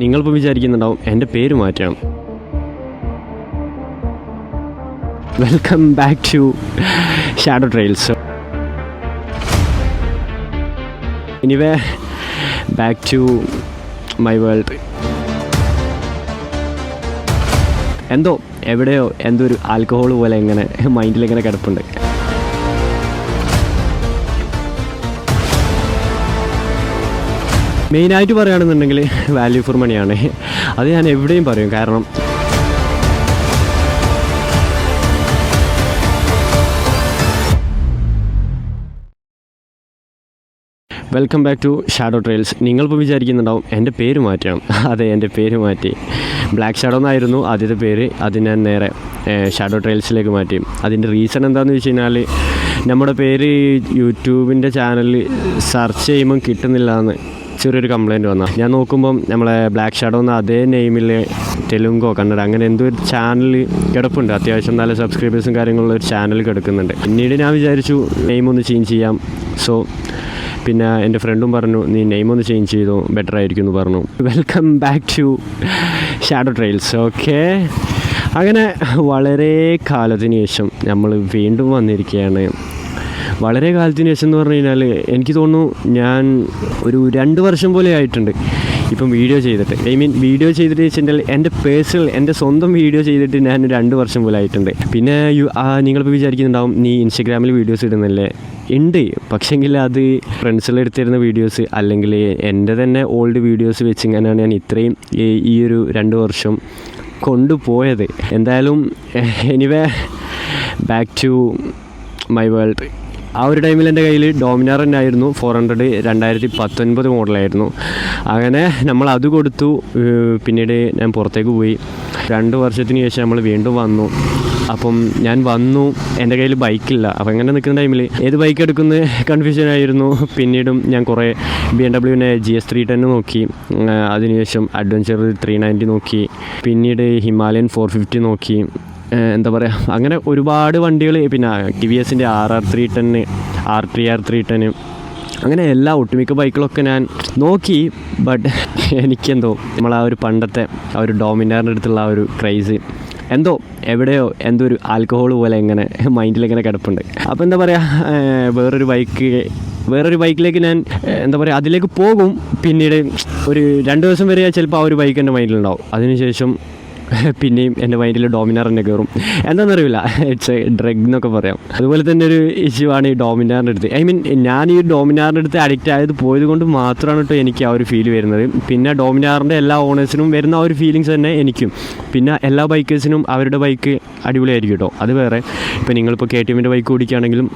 നിങ്ങളിപ്പോൾ വിചാരിക്കുന്നുണ്ടാവും എന്റെ പേര് മാറ്റണം. Welcome back to shadow trails anyway back to my world എന്തോ എവിടെയോ എന്തോ ഒരു ആൽക്കഹോൾ പോലെ ഇങ്ങനെ മൈൻഡിൽ ഇങ്ങനെ കിടപ്പുണ്ട്. മെയിനായിട്ട് പറയുകയാണെന്നുണ്ടെങ്കിൽ വാല്യൂ ഫോർ മണിയാണ് അത് ഞാൻ എവിടെയും പറയും. കാരണം welcome back to shadow trails നിങ്ങളിപ്പോൾ വിചാരിക്കുന്നുണ്ടാവും എന്റെ പേര് മാറ്റണം അതെ എന്റെ പേര് മാറ്റി. ബ്ലാക്ക് ഷാഡോ എന്നായിരുന്നു ആദ്യത്തെ പേര്. അത് ഞാൻ നേരെ ഷാഡോ ട്രെയിൽസിലേക്ക് മാറ്റി. അതിന്റെ റീസൺ എന്താണെന്ന് വെച്ച് കഴിഞ്ഞാൽ നമ്മുടെ പേര് യൂട്യൂബിന്റെ ചാനലിൽ സെർച്ച് ചെയ്യുമ്പം കിട്ടുന്നില്ല എന്ന് ചെറിയൊരു കംപ്ലയിന്റ് വന്നാൽ ഞാൻ നോക്കുമ്പം നമ്മളെ ബ്ലാക്ക് ഷാഡോ എന്ന അതേ നെയിമിൽ തെലുങ്കോ കന്നഡ അങ്ങനെ എന്തോ ഒരു ചാനൽ കിടപ്പുണ്ട്. അത്യാവശ്യം നല്ല സബ്സ്ക്രൈബേഴ്സും കാര്യങ്ങളുള്ള ഒരു ചാനൽ കിടക്കുന്നുണ്ട്. പിന്നീട് ഞാൻ വിചാരിച്ചു നെയിം ഒന്ന് ചേഞ്ച് ചെയ്യാം. സോ പിന്നെ എന്റെ ഫ്രണ്ടും പറഞ്ഞു നീ നെയിം ഒന്ന് ചേഞ്ച് ചെയ്തു ബെറ്റർ ആയിരിക്കും എന്ന് പറഞ്ഞു. Welcome back to shadow trails okay അങ്ങനെ വളരെ കാലത്തിന് ശേഷം നമ്മൾ വീണ്ടും വന്നിരിക്കുകയാണ് വളരെ കാലത്തിന് ശേഷം എന്ന് പറഞ്ഞു കഴിഞ്ഞാൽ എനിക്ക് തോന്നുന്നു ഞാൻ ഒരു രണ്ട് വർഷം പോലെ ആയിട്ടുണ്ട് ഇപ്പം വീഡിയോ ചെയ്തിട്ട്. ഐ മീൻ വീഡിയോ ചെയ്തിട്ട് വെച്ചിട്ടുണ്ടെങ്കിൽ എന്റെ പേഴ്സണൽ എന്റെ സ്വന്തം വീഡിയോ ചെയ്തിട്ട് ഞാൻ രണ്ട് വർഷം പോലെ ആയിട്ടുണ്ട്. പിന്നെ യു- നിങ്ങളിപ്പോൾ വിചാരിക്കുന്നുണ്ടാവും നീ ഇൻസ്റ്റഗ്രാമിൽ വീഡിയോസ് ഇടുന്നില്ലേ ഉണ്ട്. പക്ഷേങ്കിൽ അത് ഫ്രണ്ട്സിൽ എടുത്തിരുന്ന വീഡിയോസ് അല്ലെങ്കിൽ എന്റെ തന്നെ ഓൾഡ് വീഡിയോസ് വെച്ച് ഇങ്ങനെയാണ് ഞാൻ ഇത്രയും ഈ ഒരു രണ്ട് വർഷം കൊണ്ടുപോയത്. എന്തായാലും anyway back to my world ആ ഒരു ടൈമിൽ എന്റെ കയ്യിൽ ഡോമിനാർ തന്നെ ആയിരുന്നു ഫോർ ഹൺഡ്രഡ് രണ്ടായിരത്തി പത്തൊൻപത് മോഡലായിരുന്നു. അങ്ങനെ നമ്മൾ അത് കൊടുത്തു. പിന്നീട് ഞാൻ പുറത്തേക്ക് പോയി. രണ്ട് വർഷത്തിന് ശേഷം നമ്മൾ വീണ്ടും വന്നു. അപ്പം ഞാൻ വന്നു. എന്റെ കയ്യിൽ ബൈക്കില്ല. അപ്പം അങ്ങനെ നിൽക്കുന്ന ടൈമിൽ ഏത് ബൈക്ക് എടുക്കുന്നത് കൺഫ്യൂഷൻ ആയിരുന്നു. പിന്നീടും ഞാൻ കുറേ ബി എം ഡബ്ല്യുവിനെ ജി എസ് ത്രീ ടെൻ നോക്കി. അതിനുശേഷം അഡ്വഞ്ചർ ത്രീ നയന്റി നോക്കി. പിന്നീട് ഹിമാലയൻ ഫോർ ഫിഫ്റ്റി നോക്കി. എന്താ പറയുക അങ്ങനെ ഒരുപാട് വണ്ടികൾ പിന്നെ ടി വി എസിന്റെ ആർ ആർ ത്രീ ടെന്ന് ആർ ടി ആർ ത്രീ ടെന്ന് അങ്ങനെ എല്ലാ ഒട്ടുമിക്ക ബൈക്കുകളൊക്കെ ഞാൻ നോക്കി ബട്ട് എനിക്കെന്തോ നമ്മൾ ആ ഒരു പണ്ടത്തെ ആ ഒരു ഡോമിനാറിന്റെ അടുത്തുള്ള ആ ഒരു ക്രൈസ് എന്തോ എവിടെയോ എന്തോ ഒരു ആൽക്കഹോൾ പോലെ ഇങ്ങനെ മൈൻഡിൽ ഇങ്ങനെ കിടപ്പുണ്ട്. അപ്പോൾ എന്താ പറയുക വേറൊരു ബൈക്ക് വേറൊരു ബൈക്കിലേക്ക് ഞാൻ എന്താ പറയുക അതിലേക്ക് പോകും പിന്നീട് ഒരു രണ്ട് ദിവസം വരെ ചിലപ്പോൾ ആ ഒരു ബൈക്ക് എന്റെ മൈൻഡിലുണ്ടാവും. അതിനുശേഷം പിന്നെയും എന്റെ മൈൻഡിൽ ഡോമിനാർ തന്നെ കയറും. എന്താണെന്നറിയില്ല. ഇറ്റ്സ് എ ഡ്രഗ് എന്നൊക്കെ പറയാം. അതുപോലെ തന്നെ ഒരു ഇഷ്യൂ ആണ് ഈ ഡോമിനാറിന്റെ അടുത്ത്. ഐ മീൻ ഞാൻ ഈ ഡോമിനാറിന്റെ അടുത്ത് അഡിക്റ്റ് ആയത് പോയത് കൊണ്ട് മാത്രമാണ് കേട്ടോ എനിക്ക് ആ ഒരു ഫീൽ വരുന്നത്. പിന്നെ ഡോമിനാറിന്റെ എല്ലാ ഓണേഴ്സിനും വരുന്ന ആ ഒരു ഫീലിങ്സ് തന്നെ എനിക്കും. പിന്നെ എല്ലാ ബൈക്കേഴ്സിനും അവരുടെ ബൈക്ക് അടിപൊളിയായിരിക്കും കേട്ടോ. അത് വേറെ. ഇപ്പോൾ നിങ്ങളിപ്പോൾ കെ ടി എമ്മിന്റെ ബൈക്ക് ഓടിക്കുകയാണെങ്കിലും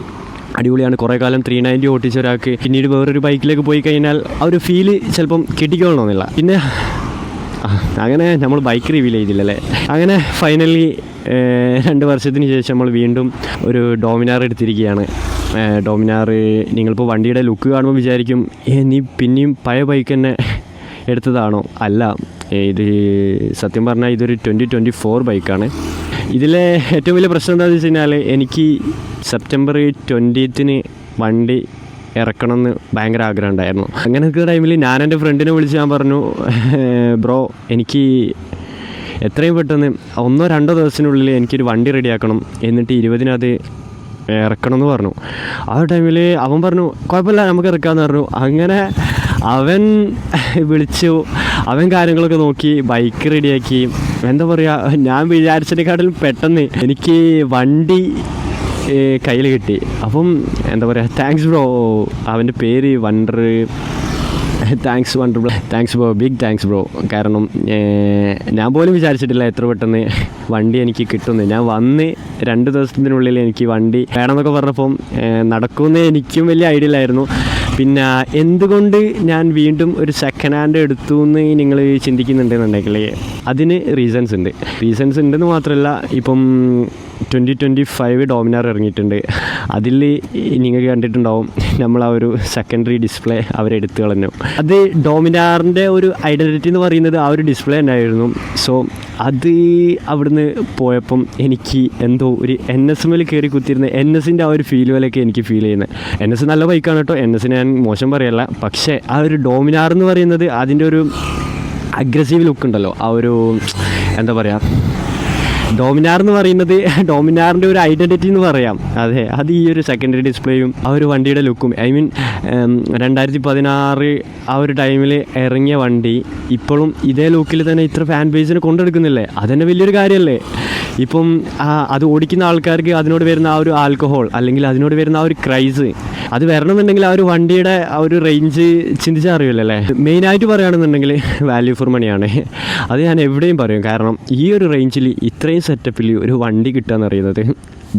അടിപൊളിയാണ്. കുറേ കാലം ത്രീ നയന്റി ഓട്ടിച്ച ഒരാൾക്ക് പിന്നീട് വേറൊരു ബൈക്കിലേക്ക് പോയി കഴിഞ്ഞാൽ ആ ഒരു ഫീൽ ചിലപ്പം കിട്ടിക്കൊള്ളണമെന്നില്ല പിന്നെ അങ്ങനെ നമ്മൾ ബൈക്ക് റിവീൽ ചെയ്തില്ലല്ലേ? അങ്ങനെ ഫൈനലി രണ്ട് വർഷത്തിന് ശേഷം നമ്മൾ വീണ്ടും ഒരു ഡോമിനാർ എടുത്തിരിക്കുകയാണ്. ഡോമിനാർ നിങ്ങളിപ്പോൾ വണ്ടിയുടെ ലുക്ക് കാണുമ്പോൾ വിചാരിക്കും നീ പിന്നെയും പഴയ ബൈക്ക് തന്നെ എടുത്തതാണോ? അല്ല ഇത് സത്യം പറഞ്ഞാൽ ഇതൊരു ട്വന്റി ട്വന്റി ഫോർ ബൈക്കാണ് ഇതിലെ ഏറ്റവും വലിയ പ്രശ്നം എന്താണെന്ന് വെച്ച് കഴിഞ്ഞാൽ എനിക്ക് സെപ്റ്റംബർ ട്വന്റീത്തിന് വണ്ടി ഇറക്കണം എന്ന് ഭയങ്കര ആഗ്രഹം ഉണ്ടായിരുന്നു അങ്ങനെ നിൽക്കുന്ന ടൈമിൽ ഞാൻ എന്റെ ഫ്രണ്ടിനെ വിളിച്ച് ഞാൻ പറഞ്ഞു ബ്രോ എനിക്ക് എത്രയും പെട്ടെന്ന് ഒന്നോ രണ്ടോ ദിവസത്തിനുള്ളിൽ എനിക്കൊരു വണ്ടി റെഡിയാക്കണം എന്നിട്ട് ഇരുപതിനത് ഇറക്കണം എന്ന് പറഞ്ഞു. ആ ടൈമിൽ അവൻ പറഞ്ഞു കുഴപ്പമില്ല നമുക്ക് ഇറക്കാമെന്ന് പറഞ്ഞു. അങ്ങനെ അവൻ വിളിച്ചു. അവൻ കാര്യങ്ങളൊക്കെ നോക്കി ബൈക്ക് റെഡിയാക്കി എന്താ പറയുക ഞാൻ വിചാരിച്ചതിനെക്കാട്ടിലും പെട്ടെന്ന് എനിക്ക് വണ്ടി കയ്യിൽ കിട്ടി. അപ്പം എന്താ പറയുക താങ്ക്സ് ബ്രോ അവന്റെ പേര് wonder thanks wonder thanks bro big thanks bro കാരണം ഞാൻ പോലും വിചാരിച്ചിട്ടില്ല എത്ര പെട്ടെന്ന് വണ്ടി എനിക്ക് കിട്ടുന്നു ഞാൻ വന്ന് രണ്ട് ദിവസത്തിനുള്ളിൽ എനിക്ക് വണ്ടി വേണമെന്നൊക്കെ പറഞ്ഞപ്പം നടക്കുമെന്ന് എനിക്കും വലിയ ഐഡിയ ഇല്ലായിരുന്നു. പിന്നെ എന്തുകൊണ്ട് ഞാൻ വീണ്ടും ഒരു സെക്കൻഡ് ഹാൻഡ് എടുത്തു എന്ന് നിങ്ങൾ ചിന്തിക്കുന്നുണ്ടെന്നുണ്ടെങ്കിൽ അതിന് റീസൺസ് ഉണ്ട്. റീസൺസ് ഉണ്ടെന്ന് മാത്രമല്ല ഇപ്പം ട്വന്റി ട്വന്റി ഫൈവ് ഡോമിനാർ ഇറങ്ങിയിട്ടുണ്ട്. അതിൽ നിങ്ങൾ കണ്ടിട്ടുണ്ടാവും നമ്മൾ ആ ഒരു സെക്കൻഡറി ഡിസ്പ്ലേ അവരെടുത്തു കളഞ്ഞു. അത് ഡോമിനാറിന്റെ ഒരു ഐഡന്റിറ്റി എന്ന് പറയുന്നത് ആ ഒരു ഡിസ്പ്ലേ തന്നെയായിരുന്നു. സോ അത് അവിടുന്ന് പോയപ്പം എനിക്ക് എന്തോ ഒരു എൻ എസ് എമ്മിൽ കയറി കുത്തിയിരുന്ന എൻ എസിന്റെ ആ ഒരു ഫീൽ പോലെയൊക്കെ എനിക്ക് ഫീൽ ചെയ്യുന്നത്. എൻ എസ് നല്ല ബൈക്കാണ് കേട്ടോ. എൻ എസ് ഞാൻ മോശം പറയല്ല. പക്ഷേ ആ ഒരു ഡോമിനാർ എന്ന് പറയുന്നത് അതിന്റെ ഒരു അഗ്രസീവ് ലുക്ക് ഉണ്ടല്ലോ. ആ ഒരു എന്താ പറയുക ഡോമിനാർ എന്ന് പറയുന്നത് ഡോമിനാറിന്റെ ഒരു ഐഡന്റിറ്റി എന്ന് പറയാം. അതെ അത് ഈ ഒരു സെക്കൻഡറി ഡിസ്പ്ലേയും ആ ഒരു വണ്ടിയുടെ ലുക്കും ഐ മീൻ രണ്ടായിരത്തി പതിനാറ് ആ ഒരു ടൈമിൽ ഇറങ്ങിയ വണ്ടി ഇപ്പോഴും ഇതേ ലുക്കിൽ തന്നെ ഇത്ര ഫാൻ ബേസിനെ കൊണ്ടെടുക്കുന്നില്ലേ? അതന്നെ വലിയൊരു കാര്യമല്ലേ ഇപ്പം അത് ഓടിക്കുന്ന ആൾക്കാർക്ക് അതിനോട് വരുന്ന ആ ഒരു ആൽക്കഹോൾ അല്ലെങ്കിൽ അതിനോട് വരുന്ന ആ ഒരു ക്രൈസ് അത് വരണമെന്നുണ്ടെങ്കിൽ ആ ഒരു വണ്ടിയുടെ ആ ഒരു റേഞ്ച് ചിന്തിച്ചാൽ അറിയില്ലല്ലേ? മെയിനായിട്ട് പറയുകയാണെന്നുണ്ടെങ്കിൽ വാല്യൂ ഫോർ മണിയാണ് അത് ഞാൻ എവിടെയും പറയും. കാരണം ഈ ഒരു റേഞ്ചിൽ ഇത്രയും സെറ്റപ്പിൽ ഒരു വണ്ടി കിട്ടുക എന്ന് പറയുന്നത്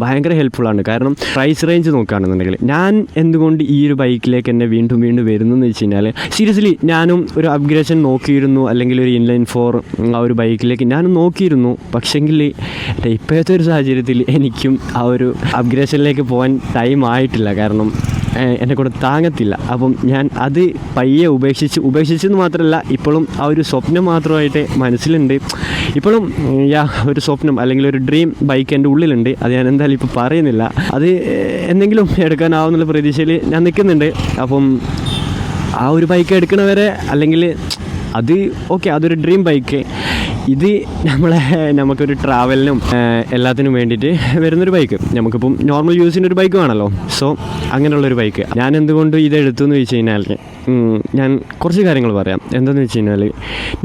ഭയങ്കര ഹെൽപ്ഫുള്ളാണ് കാരണം പ്രൈസ് റേഞ്ച് നോക്കുകയാണെന്നുണ്ടെങ്കിൽ ഞാൻ എന്തുകൊണ്ട് ഈ ഒരു ബൈക്കിലേക്ക് എന്നെ വീണ്ടും വീണ്ടും വരുന്നതെന്ന് വെച്ച് കഴിഞ്ഞാൽ സീരിയസ്ലി ഞാനും ഒരു അപ്ഗ്രേഷൻ നോക്കിയിരുന്നു. അല്ലെങ്കിൽ ഒരു ഇൻലൈൻ ഫോർ ആ ഒരു ബൈക്കിലേക്ക് ഞാനും നോക്കിയിരുന്നു. പക്ഷെങ്കിൽ ഇപ്പോഴത്തെ ഒരു സാഹചര്യത്തിൽ എനിക്കും ആ ഒരു അപ്ഗ്രേഷനിലേക്ക് പോകാൻ ടൈം ആയിട്ടില്ല. കാരണം എന്നെ കൊണ്ട് താങ്ങത്തില്ല. അപ്പം ഞാൻ അത് പയ്യെ ഉപേക്ഷിച്ച് ഉപേക്ഷിച്ചെന്ന് മാത്രമല്ല ഇപ്പോഴും ആ ഒരു സ്വപ്നം മാത്രമായിട്ട് മനസ്സിലുണ്ട്. ഇപ്പോഴും യാ ഒരു സ്വപ്നം അല്ലെങ്കിൽ ഒരു ഡ്രീം ബൈക്ക് എന്റെ ഉള്ളിലുണ്ട്. അത് ഞാൻ എന്തായാലും ഇപ്പോൾ പറയുന്നില്ല. അത് എന്തെങ്കിലും എടുക്കാനാവുന്നുള്ള പ്രതീക്ഷയിൽ ഞാൻ നിൽക്കുന്നുണ്ട്. അപ്പം ആ ഒരു ബൈക്ക് എടുക്കണവരെ അല്ലെങ്കിൽ അത് ഓക്കെ അതൊരു ഡ്രീം ബൈക്ക് ഇത് നമ്മളെ നമുക്കൊരു ട്രാവലിനും എല്ലാത്തിനും വേണ്ടിയിട്ട് വരുന്നൊരു ബൈക്ക് നമുക്കിപ്പം നോർമൽ യൂസിന്റെ ഒരു ബൈക്ക് വേണമല്ലോ സോ അങ്ങനെയുള്ളൊരു ബൈക്ക് ഞാൻ എന്തുകൊണ്ട് ഇത് എടുത്തു എന്ന് ചോദിച്ചു കഴിഞ്ഞാൽ ഞാൻ കുറച്ച് കാര്യങ്ങൾ പറയാം. എന്താണെന്ന് വെച്ച് കഴിഞ്ഞാൽ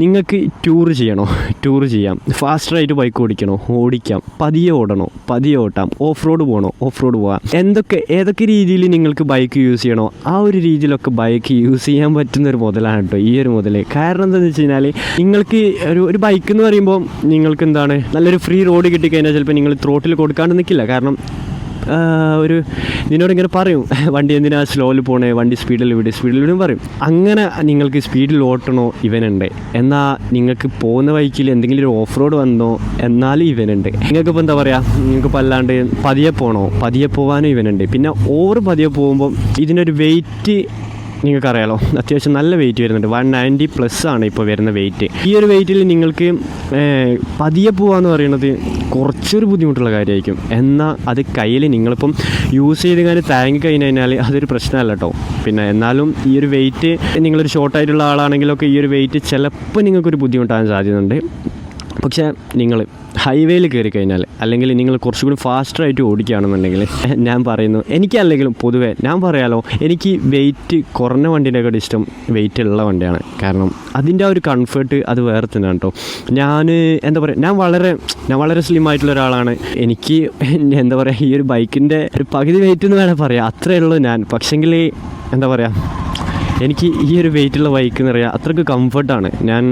നിങ്ങൾക്ക് ടൂർ ചെയ്യണോ? ടൂർ ചെയ്യാം. ഫാസ്റ്ററായിട്ട് ബൈക്ക് ഓടിക്കണോ? ഓടിക്കാം. പതിയെ ഓടണോ? പതിയെ ഓട്ടാം. ഓഫ് റോഡ് പോകണോ ഓഫ് റോഡ് പോകാം എന്തൊക്കെ ഏതൊക്കെ രീതിയിൽ നിങ്ങൾക്ക് ബൈക്ക് യൂസ് ചെയ്യണോ? ആ ഒരു രീതിയിലൊക്കെ ബൈക്ക് യൂസ് ചെയ്യാൻ പറ്റുന്ന ഒരു മുതലാണ് കേട്ടോ ഈ ഒരു മുതൽ കാരണം എന്താണെന്ന് വെച്ച് കഴിഞ്ഞാൽ നിങ്ങൾക്ക് ഒരു ഒരു ബൈക്ക് എന്ന് പറയുമ്പോൾ നിങ്ങൾക്ക് എന്താണ്? നല്ലൊരു ഫ്രീ റോഡ് കിട്ടിക്കഴിഞ്ഞാൽ ചിലപ്പോൾ നിങ്ങൾ ത്രോട്ടിൽ കൊടുക്കാണ്ട് നിൽക്കില്ല കാരണം ഒരു നിന്നോട് ഇങ്ങനെ പറയും വണ്ടി എന്തിനാ സ്ലോയിൽ പോണേ? വണ്ടി സ്പീഡിൽ വിടും? സ്പീഡിൽ വിടും പറയും. അങ്ങനെ നിങ്ങൾക്ക് സ്പീഡിൽ ഓട്ടണോ? ഇവനുണ്ട്. എന്നാൽ നിങ്ങൾക്ക് പോകുന്ന വഴിക്കിൽ എന്തെങ്കിലും ഒരു ഓഫ് റോഡ് വന്നോ? എന്നാലും ഇവനുണ്ട്. നിങ്ങൾക്കിപ്പോൾ എന്താ പറയുക നിങ്ങൾക്കിപ്പോൾ അല്ലാണ്ട് പതിയെ പോകണോ പതിയെ പോകാനും ഇവനുണ്ട്. പിന്നെ ഓവർ പതിയെ പോകുമ്പം ഇതിനൊരു വെയിറ്റ് നിങ്ങൾക്കറിയാലോ അത്യാവശ്യം നല്ല വെയിറ്റ് വരുന്നുണ്ട്. വൺ നയന്റി പ്ലസ് ആണ് ഇപ്പോൾ വരുന്ന വെയിറ്റ് ഈ ഒരു വെയിറ്റിൽ നിങ്ങൾക്ക് പതിയെ പോവാന്ന് പറയുന്നത് കുറച്ചൊരു ബുദ്ധിമുട്ടുള്ള കാര്യമായിരിക്കും. എന്നാൽ അത് കയ്യിൽ നിങ്ങളിപ്പം യൂസ് ചെയ്ത് കഴിഞ്ഞാൽ താങ്ങി കഴിഞ്ഞ് കഴിഞ്ഞാൽ അതൊരു പ്രശ്നമല്ല കേട്ടോ പിന്നെ എന്നാലും ഈ ഒരു വെയിറ്റ് നിങ്ങളൊരു ഷോർട്ടായിട്ടുള്ള ആളാണെങ്കിലൊക്കെ ഈ ഒരു വെയിറ്റ് ചിലപ്പോൾ നിങ്ങൾക്കൊരു ബുദ്ധിമുട്ടാകാൻ സാധ്യതയുണ്ട്. പക്ഷേ നിങ്ങൾ ഹൈവേയിൽ കയറി കഴിഞ്ഞാൽ അല്ലെങ്കിൽ നിങ്ങൾ കുറച്ചുകൂടി ഫാസ്റ്ററായിട്ട് ഓടിക്കുകയാണെന്നുണ്ടെങ്കിൽ ഞാൻ പറയുന്നു എനിക്കല്ലെങ്കിലും പൊതുവേ ഞാൻ പറയാലോ എനിക്ക് വെയിറ്റ് കുറഞ്ഞ വണ്ടീനെക്കാട്ടും ഇഷ്ടം വെയിറ്റ് ഉള്ള വണ്ടിയാണ്. കാരണം അതിന്റെ ആ ഒരു കംഫർട്ട് അത് വേറെ തന്നെയാണ് കേട്ടോ. ഞാൻ എന്താ പറയുക ഞാൻ വളരെ ഞാൻ വളരെ സ്ലിം ആയിട്ടുള്ള ഒരാളാണ്. എനിക്ക് എന്താ പറയുക ഈ ഒരു ബൈക്കിന്റെ ഒരു പകുതി വെയിറ്റ് എന്ന് വേണേൽ പറയാം. അത്രയേ ഉള്ളൂ ഞാൻ. പക്ഷേങ്കിൽ എന്താ പറയുക എനിക്ക് ഈ ഒരു വെയിറ്റുള്ള ബൈക്ക് എന്ന് പറയാം അത്രയ്ക്ക് കംഫർട്ടാണ് ഞാൻ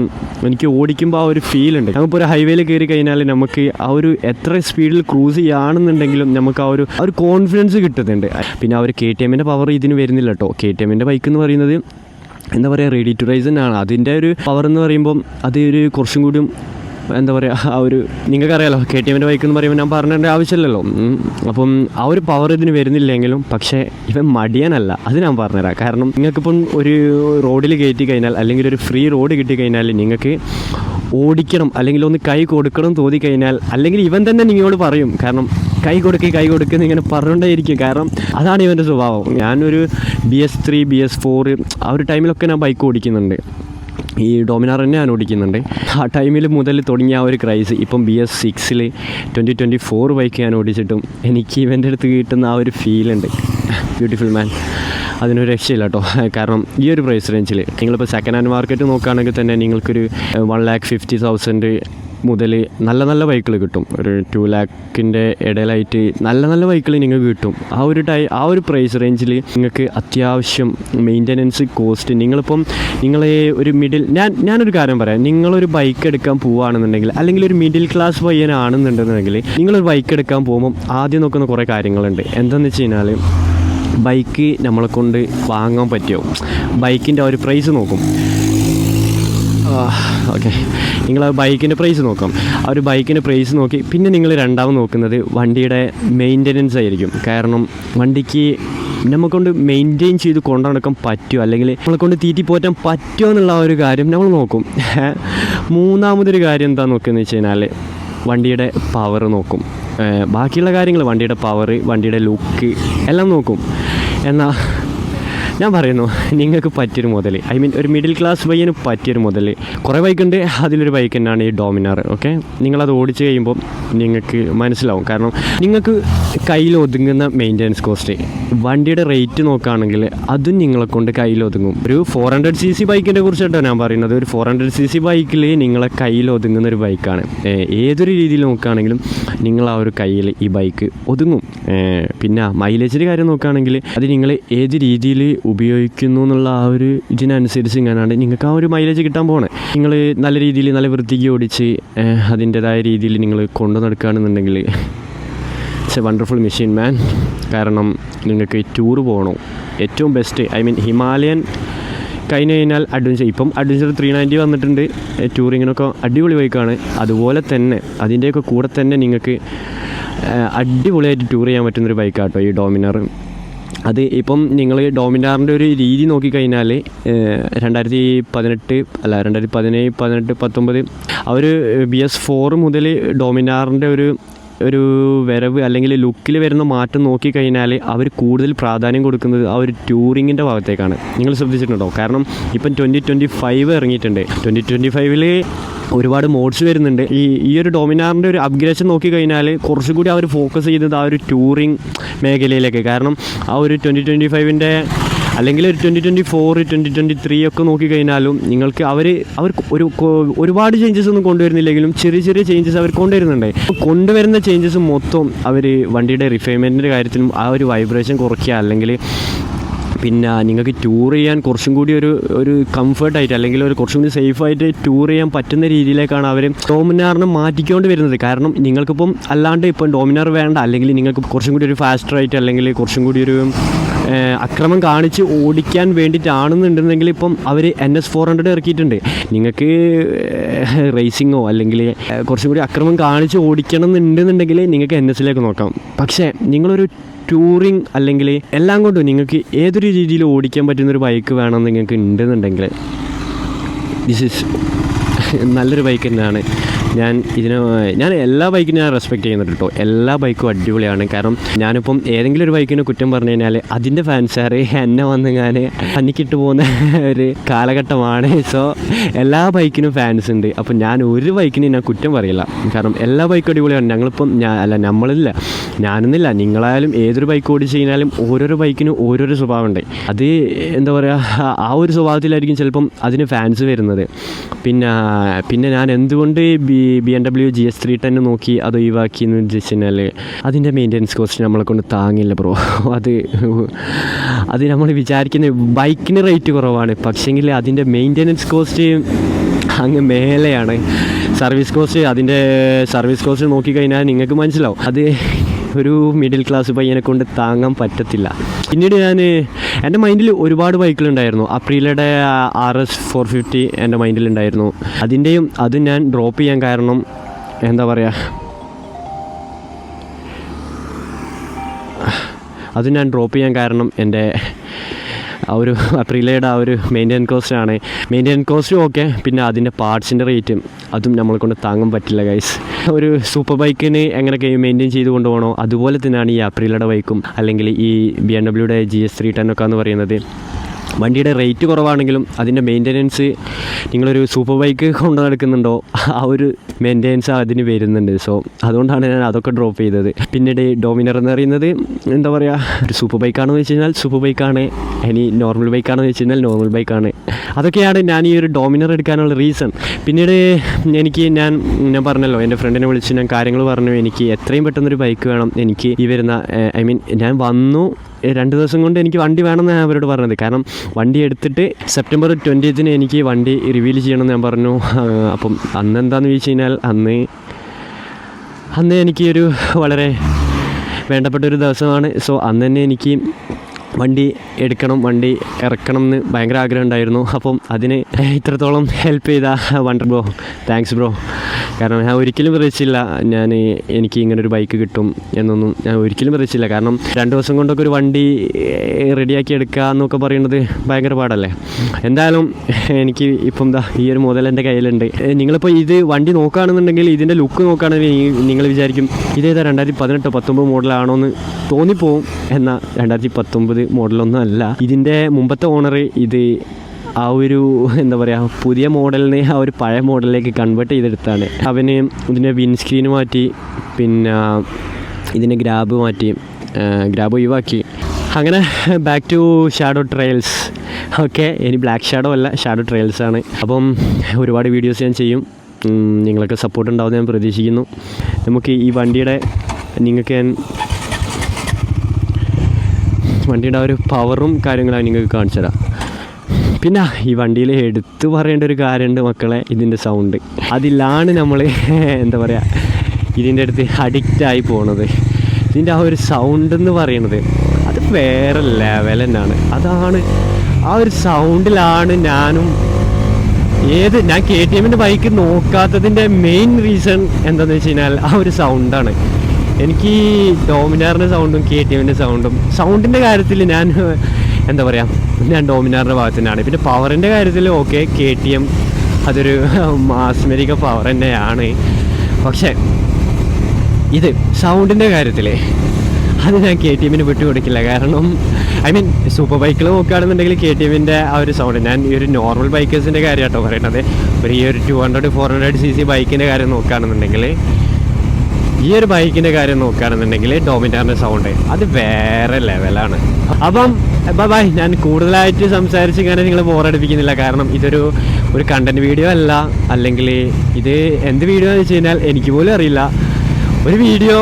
എനിക്ക് ഓടിക്കുമ്പോൾ ആ ഒരു ഫീൽ ഉണ്ട്. നമുക്കിപ്പോൾ ഒരു ഹൈവേയിൽ കയറി കഴിഞ്ഞാൽ നമുക്ക് ആ ഒരു എത്ര സ്പീഡിൽ ക്രൂസ് ചെയ്യുകയാണെന്നുണ്ടെങ്കിലും നമുക്ക് ആ ഒരു ഒരു കോൺഫിഡൻസ് കിട്ടുന്നുണ്ട്. പിന്നെ ആ ഒരു കെ ടി എമ്മിന്റെ പവർ ഇതിന് വരുന്നില്ല കേട്ടോ കെ ടി എമ്മിന്റെ ബൈക്ക് എന്ന് പറയുന്നത് എന്താ പറയുക റെഡി ടു റൈസൻ ആണ് അതിന്റെ ഒരു പവർ എന്ന് പറയുമ്പം അത് ഒരു കുറച്ചും കൂടിയും എന്താ പറയുക ആ ഒരു നിങ്ങൾക്കറിയാലോ കെ ടി എമ്മിന്റെ ബൈക്ക് എന്ന് പറയുമ്പോൾ ഞാൻ പറഞ്ഞതിന്റെ ആവശ്യമില്ലല്ലോ. അപ്പം ആ ഒരു പവർ ഇതിന് വരുന്നില്ലെങ്കിലും പക്ഷേ ഇവൻ മടിയനല്ല അത് ഞാൻ പറഞ്ഞുതരാം. കാരണം നിങ്ങൾക്കിപ്പം ഒരു റോഡിൽ കയറ്റി കഴിഞ്ഞാൽ അല്ലെങ്കിൽ ഒരു ഫ്രീ റോഡ് കിട്ടി കഴിഞ്ഞാൽ നിങ്ങൾക്ക് ഓടിക്കണം അല്ലെങ്കിൽ ഒന്ന് കൈ കൊടുക്കണം തോന്നി കഴിഞ്ഞാൽ അല്ലെങ്കിൽ ഇവൻ തന്നെ നിങ്ങളോട് പറയും. കാരണം കൈ കൊടുക്കി കൈ കൊടുക്കുന്ന ഇങ്ങനെ പറഞ്ഞുകൊണ്ടേയിരിക്കും. കാരണം അതാണ് ഇവന്റെ സ്വഭാവം. ഞാനൊരു B S three B S four ആ ഒരു ടൈമിലൊക്കെ ഞാൻ ബൈക്ക് ഓടിക്കുന്നുണ്ട്. ഈ ഡോമിനാർ തന്നെ ഞാൻ ഓടിക്കുന്നുണ്ട്. ആ ടൈമിൽ മുതൽ തുടങ്ങിയ ആ ഒരു ക്രൈസ് ഇപ്പം ബി എസ് സിക്സിൽ ട്വന്റി ട്വന്റി ഫോർ ബൈക്ക് ഞാൻ ഓടിച്ചിട്ടും എനിക്ക് ഇവന്റെ അടുത്ത് കിട്ടുന്ന ആ ഒരു ഫീലുണ്ട് ബ്യൂട്ടിഫുൾ മാൻ അതിനൊരു രക്ഷയില്ല കേട്ടോ കാരണം ഈ ഒരു പ്രൈസ് റേഞ്ചിൽ നിങ്ങളിപ്പോൾ സെക്കൻഡ് ഹാൻഡ് മാർക്കറ്റ് നോക്കുകയാണെങ്കിൽ തന്നെ നിങ്ങൾക്കൊരു വൺ ലാക്ക് ഫിഫ്റ്റി തൗസൻഡ് മുതൽ നല്ല നല്ല ബൈക്കുകൾ കിട്ടും. ഒരു ടു ലാക്കിന്റെ ഇടയിലായിട്ട് നല്ല നല്ല ബൈക്കുകൾ നിങ്ങൾക്ക് കിട്ടും. ആ ഒരു ടൈ ആ ഒരു പ്രൈസ് റേഞ്ചിൽ നിങ്ങൾക്ക് അത്യാവശ്യം മെയിന്റനൻസ് കോസ്റ്റ് നിങ്ങളിപ്പം നിങ്ങളെ ഒരു മിഡിൽ ഞാൻ ഞാനൊരു കാര്യം പറയാം. നിങ്ങളൊരു ബൈക്ക് എടുക്കാൻ പോവുകയാണെന്നുണ്ടെങ്കിൽ അല്ലെങ്കിൽ ഒരു മിഡിൽ ക്ലാസ് പയ്യനാണെന്നുണ്ടെന്നുണ്ടെങ്കിൽ നിങ്ങളൊരു ബൈക്ക് എടുക്കാൻ പോകുമ്പം ആദ്യം നോക്കുന്ന കുറേ കാര്യങ്ങളുണ്ട്. എന്താണെന്ന് വെച്ച് കഴിഞ്ഞാൽ ബൈക്ക് നമ്മളെ കൊണ്ട് വാങ്ങാൻ പറ്റുമോ? ബൈക്കിന്റെ ഒരു പ്രൈസ് നോക്കും. ഓക്കെ നിങ്ങൾ ആ ബൈക്കിന്റെ പ്രൈസ് നോക്കാം. ആ ഒരു ബൈക്കിന്റെ പ്രൈസ് നോക്കി പിന്നെ നിങ്ങൾ രണ്ടാമത് നോക്കുന്നത് വണ്ടിയുടെ മെയിന്റനൻസ് ആയിരിക്കും. കാരണം വണ്ടിക്ക് നമ്മളെക്കൊണ്ട് മെയിന്റെയിൻ ചെയ്ത് കൊണ്ടു നടക്കാൻ പറ്റുമോ? അല്ലെങ്കിൽ നമ്മളെ കൊണ്ട് തീറ്റി പോറ്റാൻ പറ്റുമോ എന്നുള്ള ഒരു കാര്യം നമ്മൾ നോക്കും. മൂന്നാമതൊരു കാര്യം എന്താ നോക്കുകയെന്ന് വെച്ച് കഴിഞ്ഞാൽ വണ്ടിയുടെ പവർ നോക്കും. ബാക്കിയുള്ള കാര്യങ്ങൾ വണ്ടിയുടെ പവർ വണ്ടിയുടെ ലുക്ക് എല്ലാം നോക്കും. എന്നാൽ ഞാൻ പറയുന്നു നിങ്ങൾക്ക് പറ്റിയൊരു മുതൽ ഐ മീൻ ഒരു മിഡിൽ ക്ലാസ് പയ്യന് പറ്റിയൊരു മുതൽ കുറേ ബൈക്കുണ്ട് അതിലൊരു ബൈക്ക് തന്നെയാണ് ഈ ഡോമിനാർ ഓക്കെ നിങ്ങളത് ഓടിച്ച് കഴിയുമ്പോൾ നിങ്ങൾക്ക് മനസ്സിലാവും. കാരണം നിങ്ങൾക്ക് കയ്യിൽ ഒതുങ്ങുന്ന മെയിന്റനൻസ് കോസ്റ്റ് വണ്ടിയുടെ റേറ്റ് നോക്കുകയാണെങ്കിൽ അതും നിങ്ങളെ കൊണ്ട് കയ്യിൽ ഒതുങ്ങും. ഒരു ഫോർ ഹൺഡ്രഡ് സി സി ബൈക്കിന്റെ കുറിച്ചിട്ടാണ് ഞാൻ പറയുന്നത്. ഒരു ഫോർ ഹൺഡ്രഡ് സി സി ബൈക്കിൽ നിങ്ങളെ കയ്യിൽ ഒതുങ്ങുന്ന ഒരു ബൈക്കാണ് ഏതൊരു രീതിയിൽ നോക്കുകയാണെങ്കിലും നിങ്ങൾ ആ ഒരു കയ്യിൽ ഈ ബൈക്ക് ഒതുങ്ങും. പിന്നെ മൈലേജിന്റെ കാര്യം നോക്കുകയാണെങ്കിൽ അത് നിങ്ങൾ ഏത് രീതിയിൽ ഉപയോഗിക്കുന്നു എന്നുള്ള ആ ഒരു ഇതിനനുസരിച്ച് ഇങ്ങനെയാണ് നിങ്ങൾക്ക് ആ ഒരു മൈലേജ് കിട്ടാൻ പോകണേ നിങ്ങൾ നല്ല രീതിയിൽ നല്ല വൃത്തിക്ക് ഓടിച്ച് അതിന്റേതായ അതിന്റെതായ രീതിയിൽ നിങ്ങൾ കൊണ്ടു നടക്കുകയാണെന്നുണ്ടെങ്കിൽ it's a wonderful machine man കാരണം നിങ്ങൾക്ക് ടൂർ പോകണോ ഏറ്റവും ബെസ്റ്റ് ഐ മീൻ ഹിമാലയൻ കഴിഞ്ഞ് കഴിഞ്ഞാൽ അഡ്വഞ്ചർ ഇപ്പം അഡ്വഞ്ചർ ത്രീ നയന്റി വന്നിട്ടുണ്ട്. ടൂറിങ്ങിനൊക്കെ അടിപൊളി ബൈക്കാണ് അതുപോലെ തന്നെ അതിന്റെയൊക്കെ കൂടെ തന്നെ നിങ്ങൾക്ക് അടിപൊളിയായിട്ട് ടൂർ ചെയ്യാൻ പറ്റുന്നൊരു ബൈക്കാട്ടോ ഈ ഡോമിനാർ അത് ഇപ്പം നിങ്ങൾ ഡോമിനാറിന്റെ ഒരു രീതി നോക്കിക്കഴിഞ്ഞാൽ രണ്ടായിരത്തി പതിനെട്ട് അല്ല രണ്ടായിരത്തി പതിനേഴ് പതിനെട്ട് പത്തൊമ്പത് ഒരു ബി എസ് ഫോർ മുതൽ ഡോമിനാറിന്റെ ഒരു ഒരു വരവ് അല്ലെങ്കിൽ ലുക്കിൽ വരുന്ന മാറ്റം നോക്കിക്കഴിഞ്ഞാൽ അവർ കൂടുതൽ പ്രാധാന്യം കൊടുക്കുന്നത് ആ ഒരു ടൂറിങ്ങിന്റെ ഭാഗത്തേക്കാണ്. നിങ്ങൾ ശ്രദ്ധിച്ചിട്ടുണ്ടോ? കാരണം ഇപ്പം ട്വന്റി ട്വന്റി ഫൈവ് ഇറങ്ങിയിട്ടുണ്ട്. ട്വന്റി ട്വന്റി ഫൈവിൽ ഒരുപാട് മോഡ്സ് വരുന്നുണ്ട്. ഈ ഈ ഒരു ഡോമിനാറിന്റെ ഒരു അപ്ഗ്രേഷൻ നോക്കിക്കഴിഞ്ഞാൽ കുറച്ചും കൂടി അവർ ഫോക്കസ് ചെയ്യുന്നത് ആ ഒരു ടൂറിങ് മേഖലയിലേക്ക്. കാരണം ആ ഒരു ട്വന്റി ട്വന്റി ഫൈവിന്റെ അല്ലെങ്കിൽ ഒരു twenty twenty four twenty twenty three ഒക്കെ നോക്കിക്കഴിഞ്ഞാലും നിങ്ങൾക്ക് അവർ അവർ ഒരു ഒരുപാട് ചേഞ്ചസ് ഒന്നും കൊണ്ടുവരുന്നില്ലെങ്കിലും ചെറിയ ചെറിയ ചേഞ്ചസ് അവർ കൊണ്ടുവരുന്നുണ്ട്. കൊണ്ടുവരുന്ന ചേഞ്ചസ് മൊത്തം അവർ വണ്ടിയുടെ റിഫൈൻമെന്റിന്റെ കാര്യത്തിലും ആ ഒരു വൈബ്രേഷൻ കുറയ്ക്കുക. അല്ലെങ്കിൽ പിന്നെ നിങ്ങൾക്ക് ടൂർ ചെയ്യാൻ കുറച്ചും കൂടി ഒരു ഒരു കംഫർട്ടായിട്ട് അല്ലെങ്കിൽ ഒരു കുറച്ചും കൂടി സേഫായിട്ട് ടൂർ ചെയ്യാൻ പറ്റുന്ന രീതിയിലേക്കാണ് അവർ ഡോമിനാറിനെ മാറ്റിക്കൊണ്ട് വരുന്നത്. കാരണം നിങ്ങൾക്കിപ്പം അല്ലാണ്ട് ഇപ്പം ഡോമിനാർ വേണ്ട. അല്ലെങ്കിൽ നിങ്ങൾക്ക് കുറച്ചും കൂടി ഒരു ഫാസ്റ്ററായിട്ട് അല്ലെങ്കിൽ കുറച്ചും കൂടി ഒരു അക്രമം കാണിച്ച് ഓടിക്കാൻ വേണ്ടിയിട്ടാണെന്നുണ്ടെങ്കിൽ ഇപ്പം അവർ എൻ എസ് ഫോർ ഹൺഡ്രഡ് ഇറക്കിയിട്ടുണ്ട്. നിങ്ങൾക്ക് റേസിങ്ങോ അല്ലെങ്കിൽ കുറച്ചും കൂടി അക്രമം കാണിച്ച് ഓടിക്കണം എന്നുണ്ടെന്നുണ്ടെങ്കിൽ നിങ്ങൾക്ക് എൻ എസിലേക്ക് നോക്കാം. പക്ഷേ നിങ്ങളൊരു ടൂറിങ് അല്ലെങ്കിൽ എല്ലാം കൊണ്ടും നിങ്ങൾക്ക് ഏതൊരു രീതിയിൽ ഓടിക്കാൻ പറ്റുന്ന ഒരു ബൈക്ക് വേണം നിങ്ങൾക്ക് ഉണ്ടെന്നുണ്ടെങ്കിൽ ദിസ് ഇസ് നല്ലൊരു ബൈക്ക് തന്നെയാണ്. ഞാൻ ഇതിന് ഞാൻ എല്ലാ ബൈക്കിനും ഞാൻ റെസ്പെക്റ്റ് ചെയ്യുന്നുണ്ട് കേട്ടോ എല്ലാ ബൈക്കും അടിപൊളിയാണ്. കാരണം ഞാനിപ്പം ഏതെങ്കിലും ഒരു ബൈക്കിന് കുറ്റം പറഞ്ഞു കഴിഞ്ഞാൽ അതിന്റെ ഫാൻസാറ് എന്നെ വന്ന് ഞാൻ പന്നിക്കിട്ട് പോകുന്ന ഒരു കാലഘട്ടമാണ്. സോ എല്ലാ ബൈക്കിനും ഫാൻസ് ഉണ്ട്. അപ്പം ഞാൻ ഒരു ബൈക്കിന് ഞാൻ കുറ്റം പറയില്ല. കാരണം എല്ലാ ബൈക്കും അടിപൊളിയാണ്. ഞങ്ങളിപ്പം ഞാൻ അല്ല നമ്മളില്ല. ഞാനെന്നില്ല നിങ്ങളായാലും ഏതൊരു ബൈക്ക് ഓടിച്ച് കഴിഞ്ഞാലും ഓരോരോ ബൈക്കിനും ഓരോരോ സ്വഭാവമുണ്ട്. അത് എന്താ പറയുക ആ ഒരു സ്വഭാവത്തിലായിരിക്കും ചിലപ്പം അതിന് ഫാൻസ് വരുന്നത്. പിന്നെ പിന്നെ ഞാൻ എന്തുകൊണ്ട് B B M W G S three ten നോക്കി അത് ഒഴിവാക്കി എന്ന് വെച്ച് കഴിഞ്ഞാൽ അതിന്റെ മെയിന്റനൻസ് കോസ്റ്റ് നമ്മളെ കൊണ്ട് താങ്ങില്ല ബ്രോ അത് അത് നമ്മൾ വിചാരിക്കുന്ന ബൈക്കിന് റേറ്റ് കുറവാണ്. പക്ഷേങ്കിൽ അതിന്റെ മെയിന്റനൻസ് കോസ്റ്റ് അങ്ങ് മേലെയാണ്. സർവീസ് കോസ്റ്റ് അതിന്റെ സർവീസ് കോസ്റ്റ് നോക്കിക്കഴിഞ്ഞാൽ നിങ്ങൾക്ക് മനസ്സിലാവും. അത് ഒരു മിഡിൽ ക്ലാസ് പയ്യനെ കൊണ്ട് താങ്ങാൻ പറ്റത്തില്ല. പിന്നീട് ഞാൻ എന്റെ മൈൻഡിൽ ഒരുപാട് ബൈക്കുകളുണ്ടായിരുന്നു അപ്രീലയുടെ ആർ എസ് ഫോർ ഫിഫ്റ്റി എന്റെ മൈൻഡിലുണ്ടായിരുന്നു അതിന്റെയും അത് ഞാൻ ഡ്രോപ്പ് ചെയ്യാൻ കാരണം എന്താ പറയുക അത് ഞാൻ ഡ്രോപ്പ് ചെയ്യാൻ കാരണം എന്റെ ആ ഒരു അപ്രീലയുടെ ആ ഒരു മെയിന്റെനൻസ് കോസ്റ്റ് ആണ് മെയിന്റെനൻസ് കോസ്റ്റും ഓക്കെ പിന്നെ അതിന്റെ പാർട്സിന്റെ റേറ്റും അതും നമ്മളെ കൊണ്ട് താങ്ങാൻ പറ്റില്ല ഗൈസ് ഒരു സൂപ്പർ ബൈക്കിന് എങ്ങനെയൊക്കെ മെയിന്റെയിൻ ചെയ്ത് കൊണ്ടുപോകണോ അതുപോലെ തന്നെയാണ് ഈ അപ്രീലയുടെ ബൈക്കും അല്ലെങ്കിൽ ഈ ബി എം ഡബ്ല്യൂടെ ജി എസ് ത്രീ ടെൻ ഒക്കെ എന്ന് പറയുന്നത്. വണ്ടിയുടെ റേറ്റ് കുറവാണെങ്കിലും അതിന്റെ മെയിന്റനൻസ് നിങ്ങളൊരു സൂപ്പർ ബൈക്ക് കൊണ്ട് നടക്കുന്നുണ്ടോ? ആ ഒരു മെയിന്റനൻസ് അതിന് വരുന്നുണ്ട്. സോ അതുകൊണ്ടാണ് ഞാൻ അതൊക്കെ ഡ്രോപ്പ് ചെയ്തത്. പിന്നീട് ഡോമിനർ എന്ന് പറയുന്നത് എന്താ പറയുക ഒരു സൂപ്പർ ബൈക്കാണെന്ന് വെച്ച് കഴിഞ്ഞാൽ സൂപ്പർ ബൈക്കാണ് ഇനി നോർമൽ ബൈക്കാണെന്ന് വെച്ച് കഴിഞ്ഞാൽ നോർമൽ ബൈക്കാണ് അതൊക്കെയാണ് ഞാൻ ഈ ഒരു ഡോമിനർ എടുക്കാനുള്ള റീസൺ പിന്നീട് എനിക്ക് ഞാൻ ഞാൻ പറഞ്ഞല്ലോ എന്റെ ഫ്രണ്ടിനെ വിളിച്ച് ഞാൻ കാര്യങ്ങൾ പറഞ്ഞു. എനിക്ക് എത്രയും പെട്ടെന്നൊരു ബൈക്ക് വേണം. എനിക്ക് ഈ വരുന്ന ഐ മീൻ ഞാൻ വന്നു. രണ്ട് ദിവസം കൊണ്ട് എനിക്ക് വണ്ടി വേണമെന്ന് ഞാൻ അവരോട് പറഞ്ഞത്. കാരണം വണ്ടി എടുത്തിട്ട് സെപ്റ്റംബർ ട്വന്റീത്തിന് എനിക്ക് വണ്ടി റിവീൽ ചെയ്യണമെന്ന് ഞാൻ പറഞ്ഞു. അപ്പം അന്ന് എന്താണെന്ന് ചോദിച്ചു കഴിഞ്ഞാൽ അന്ന് അന്ന് എനിക്ക് ഒരു വളരെ വേണ്ടപ്പെട്ട ഒരു ദിവസമാണ്. സോ അന്ന് തന്നെ എനിക്ക് വണ്ടി എടുക്കണം വണ്ടി ഇറക്കണം എന്ന് ഭയങ്കര ആഗ്രഹം ഉണ്ടായിരുന്നു. അപ്പം അതിന് ഇത്രത്തോളം ഹെൽപ്പ് ചെയ്ത വണ്ടർ ബ്രോ താങ്ക്സ് ബ്രോ കാരണം ഞാൻ ഒരിക്കലും പ്രതീക്ഷിച്ചില്ല ഞാൻ എനിക്ക് ഇങ്ങനെ ഒരു ബൈക്ക് കിട്ടും എന്നൊന്നും ഞാൻ ഒരിക്കലും പ്രതീക്ഷിച്ചില്ല. കാരണം രണ്ട് ദിവസം കൊണ്ടൊക്കെ ഒരു വണ്ടി റെഡിയാക്കി എടുക്കുക എന്നൊക്കെ പറയുന്നത് ഭയങ്കര പാടല്ലേ? എന്തായാലും എനിക്ക് ഇപ്പം എന്താ ഈ ഒരു മുതൽ എന്റെ കയ്യിലുണ്ട്. നിങ്ങളിപ്പോൾ ഇത് വണ്ടി നോക്കുകയാണെന്നുണ്ടെങ്കിൽ ഇതിന്റെ ലുക്ക് നോക്കുകയാണെങ്കിൽ നിങ്ങൾ വിചാരിക്കും ഇതേതാ രണ്ടായിരത്തി പതിനെട്ടോ പത്തൊമ്പത് മോഡലാണോ എന്ന് തോന്നിപ്പോവും. എന്നാൽ രണ്ടായിരത്തി പത്തൊമ്പത് മോഡലൊന്നും അല്ല ഇതിന്റെ മുമ്പത്തെ ഓണർ ഇത് ആ ഒരു എന്താ പറയുക പുതിയ മോഡലിനെ ആ ഒരു പഴയ മോഡലിലേക്ക് കൺവേർട്ട് ചെയ്തെടുത്താണ്. അവന് ഇതിന്റെ വിൻസ്ക്രീൻ മാറ്റി പിന്നെ ഇതിന്റെ ഗ്രാബ് മാറ്റി ഗ്രാബ് ഒഴിവാക്കി. അങ്ങനെ back to shadow trails okay ഇനി ബ്ലാക്ക് ഷാഡോ അല്ല ഷാഡോ ട്രയൽസ് ആണ്. അപ്പം ഒരുപാട് വീഡിയോസ് ഞാൻ ചെയ്യും. നിങ്ങളൊക്കെ സപ്പോർട്ട് ഉണ്ടാവുമെന്ന് ഞാൻ പ്രതീക്ഷിക്കുന്നു. നമുക്ക് ഈ വണ്ടിയുടെ നിങ്ങൾക്ക് ഞാൻ വണ്ടിയുടെ ഒരു പവറും കാര്യങ്ങളും നിങ്ങൾക്ക് കാണിച്ചു തരാം. പിന്നെ ഈ വണ്ടിയിൽ എടുത്തു പറയേണ്ട ഒരു കാര്യമുണ്ട് മക്കളെ ഇതിന്റെ സൗണ്ട് അതിലാണ് നമ്മൾ എന്താ പറയുക ഇതിന്റെ അടുത്ത് അഡിക്റ്റ് ആയി പോണത്. ഇതിന്റെ ആ ഒരു സൗണ്ട് എന്ന് പറയുന്നത് അത് വേറെ ലെവൽ തന്നെയാണ്. അതാണ് ആ ഒരു സൗണ്ടിലാണ് ഞാനും ഏത് ഞാൻ കെ ടി എമ്മിന്റെ ബൈക്ക് നോക്കാത്തതിന്റെ മെയിൻ റീസൺ എന്താണെന്ന് വെച്ച് കഴിഞ്ഞാൽ ആ ഒരു സൗണ്ടാണ് എനിക്ക് ഡോമിനാറിന്റെ സൗണ്ടും കെ ടി എമ്മിന്റെ സൗണ്ടും സൗണ്ടിന്റെ കാര്യത്തിൽ ഞാൻ എന്താ പറയുക ഞാൻ ഡോമിനാറിന്റെ ഭാഗത്ത് തന്നെയാണ്. പിന്നെ പവറിന്റെ കാര്യത്തിൽ ഓക്കെ കെ ടി എം അതൊരു മാസ്മരിക പവർ തന്നെയാണ്. പക്ഷേ ഇത് സൗണ്ടിന്റെ കാര്യത്തിൽ അത് ഞാൻ കെ ടി എമ്മിന് വിട്ടു കൊടുക്കില്ല. കാരണം ഐ മീൻ സൂപ്പർ ബൈക്കിൽ നോക്കുകയാണെന്നുണ്ടെങ്കിൽ കെ ടി എമ്മിന്റെ ആ ഒരു സൗണ്ട് ഞാൻ ഈ ഒരു നോർമൽ ബൈക്കേഴ്സിന്റെ കാര്യം കേട്ടോ പറയുന്നത് ഒരു ഈ ഒരു two hundred four hundred C C ബൈക്കിന്റെ കാര്യം നോക്കുകയാണെന്നുണ്ടെങ്കിൽ ഈ ഒരു ബൈക്കിന്റെ കാര്യം നോക്കുകയാണെന്നുണ്ടെങ്കിൽ ഡോമിനാറിന്റെ സൗണ്ട് അത് വേറെ ലെവലാണ് അപ്പം ബൈ ഞാൻ കൂടുതലായിട്ട് സംസാരിച്ച് ഇങ്ങനെ നിങ്ങൾ ബോറടിപ്പിക്കുന്നില്ല കാരണം ഇതൊരു ഒരു കണ്ടന്റ് വീഡിയോ അല്ല. അല്ലെങ്കിൽ ഇത് എന്ത് വീഡിയോ എന്ന് വെച്ച് കഴിഞ്ഞാൽ എനിക്ക് പോലും അറിയില്ല. ഒരു വീഡിയോ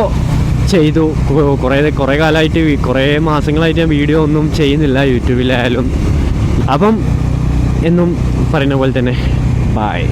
ചെയ്തു. കുറേ കുറേ കാലമായിട്ട് കുറേ മാസങ്ങളായിട്ട് ഞാൻ വീഡിയോ ഒന്നും ചെയ്യുന്നില്ല യൂട്യൂബിലായാലും. അപ്പം എന്നും പറയുന്ന പോലെ തന്നെ. ബായ്